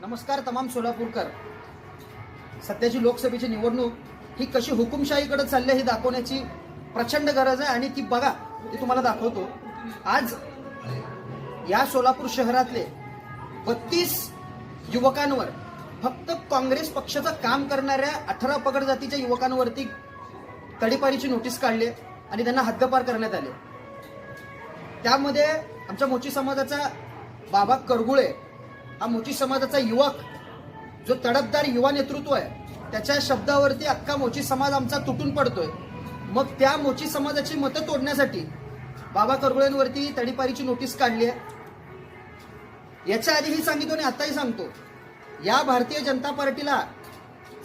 नमस्कार तमाम सोलापूरकर. सध्याची लोकसभेची निवडणूक ही कशी हुकुमशाहीकडे चालली ही दाखवण्याची प्रचंड गरज आहे आणि ती बघा ती तुम्हाला दाखवतो. आज या सोलापूर शहरातले बत्तीस युवकांवर फक्त काँग्रेस पक्षाचं काम करणाऱ्या अठरा पगड जातीच्या युवकांवरती तडीपारीची नोटीस काढली आणि त्यांना हद्दपार करण्यात आले. त्यामध्ये आमच्या मोची समाजाचा बाबा करगुळे हा मोची समाजाचा युवक जो तडफदार युवा नेतृत्व आहे त्याच्या शब्दावरती अख्खा मोची समाज आमचा तुटून पडतोय. मग त्या मोची समाजाची मतं तोडण्यासाठी बाबा करगुळेंवरती तडीपारीची नोटीस काढली आहे. याच्या आधीही सांगितलं आणि आताही सांगतो या भारतीय जनता पार्टीला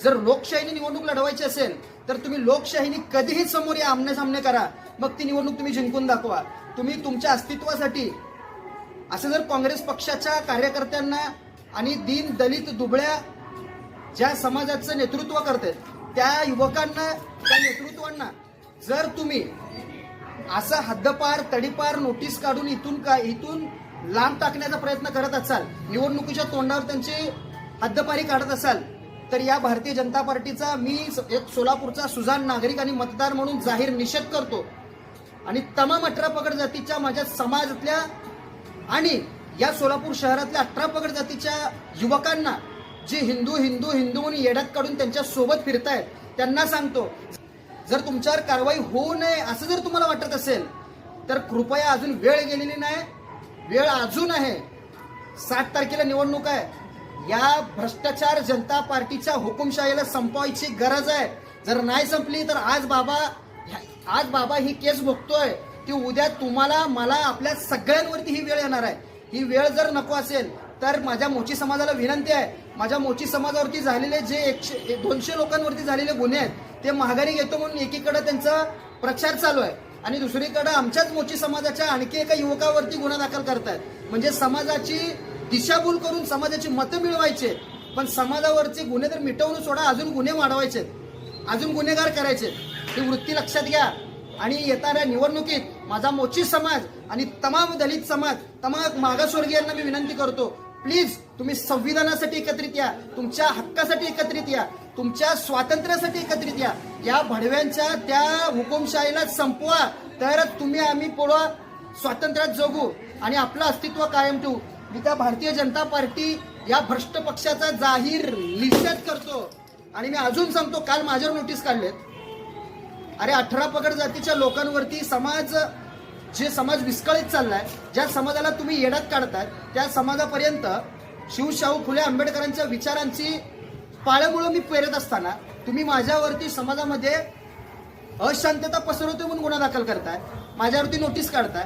जर लोकशाहीने निवडणूक लढवायची असेल तर तुम्ही लोकशाहीने कधीही समोर या आमने सामने करा. मग ती निवडणूक तुम्ही जिंकून दाखवा. तुम्ही तुमच्या अस्तित्वासाठी असं जर काँग्रेस पक्षाच्या कार्यकर्त्यांना आणि दीन दलित दुबळ्या ज्या समाजाचं नेतृत्व करतात त्या युवकांना त्या नेतृत्वांना जर तुम्ही असं हद्दपार तडीपार नोटीस काढून इथून का इथून लांब टाकण्याचा प्रयत्न करत असाल निवडणुकीच्या तोंडावर त्यांची हद्दपारी काढत असाल तर या भारतीय जनता पार्टीचा मी एक सोलापूरचा सुजान नागरिक आणि मतदार म्हणून जाहीर निषेध करतो. आणि तमाम अठरा पगड जातीच्या माझ्या समाजातल्या आणि या सोलापूर शहरातल्या अठरा पगड जातीच्या युवकांना जे हिंदू हिंदू हिंदू म्हणून येड्यात काढून त्यांच्यासोबत फिरतायत त्यांना सांगतो जर तुमच्यावर कारवाई होऊ नये असं जर तुम्हाला वाटत असेल तर कृपया अजून वेळ गेलेली नाही. वेळ अजून आहे. सात तारखेला निवडणूक आहे. या भ्रष्टाचार जनता पार्टीच्या हुकुमशाहीला संपवायची गरज आहे. जर नाही संपली तर आज बाबा आज बाबा ही केस भोगतोय. ती उद्या तुम्हाला मला आपल्या सगळ्यांवरती ही वेळ येणार आहे. ही वेळ जर नको असेल तर माझ्या मोची समाजाला विनंती आहे. माझ्या मोची समाजावरती झालेले जे एकशे दोनशे लोकांवरती झालेले गुन्हे आहेत ते महागारी घेतो म्हणून एकीकडे त्यांचा प्रचार चालू आहे. आणि दुसरीकडे आमच्याच मोची समाजाच्या आणखी एका युवकावरती गुन्हा दाखल करतायत. म्हणजे समाजाची दिशाभूल करून समाजाची मतं मिळवायचे. पण समाजावरचे गुन्हे तर मिटवून सोडा अजून गुन्हे वाढवायचे. अजून गुन्हेगार करायचे. ही वृत्ती लक्षात घ्या. आणि येणाऱ्या निवडणुकीत माझा मोची समाज आणि तमाम दलित समाज तमाम मागासवर्गीयांना मी विनंती करतो प्लीज तुम्ही संविधानासाठी एकत्रित या तुमच्या हक्कासाठी एकत्रित या तुमच्या स्वातंत्र्यासाठी एकत्रित या. या भडव्यांच्या त्या हुकुमशाहीला संपवा. तरच तुम्ही आम्ही पुढं स्वातंत्र्यात जगू आणि आपलं अस्तित्व कायम ठेवू. मी त्या भारतीय जनता पार्टी या भ्रष्ट पक्षाचा जाहीर निषेध करतो. आणि मी अजून सांगतो काल माझ्यावर नोटीस काढलेत. अरे अठरा पगड जातीच्या लोकांवरती समाज जे समाज विस्कळीत चाललाय ज्या समाजाला तुम्ही येण्यात काढताय त्या समाजापर्यंत शिवशाहू फुले आंबेडकरांच्या विचारांची पाळंमुळं मी पेरत असताना तुम्ही माझ्यावरती समाजामध्ये अशांतता पसरवते म्हणून गुन्हा दाखल करताय. माझ्यावरती नोटीस काढताय.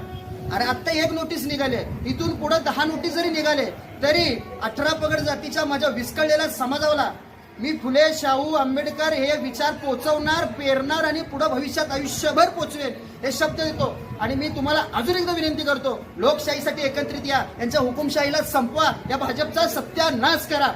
अरे आत्ता एक नोटीस निघाले इथून पुढे दहा नोटीस जरी निघाले तरी अठरा पगड जातीच्या माझ्या विस्कळलेल्या समाजाला मी फुले शाहू आंबेडकर हे विचार पोचवणार पेरणार आणि पुढे भविष्यात आयुष्यभर पोचवेल हे शब्द देतो. आणि मी तुम्हाला अजून एकदा विनंती करतो लोकशाहीसाठी एकत्रित या. यांच्या हुकुमशाहीला संपवा. या भाजपचा सत्यानाश करा.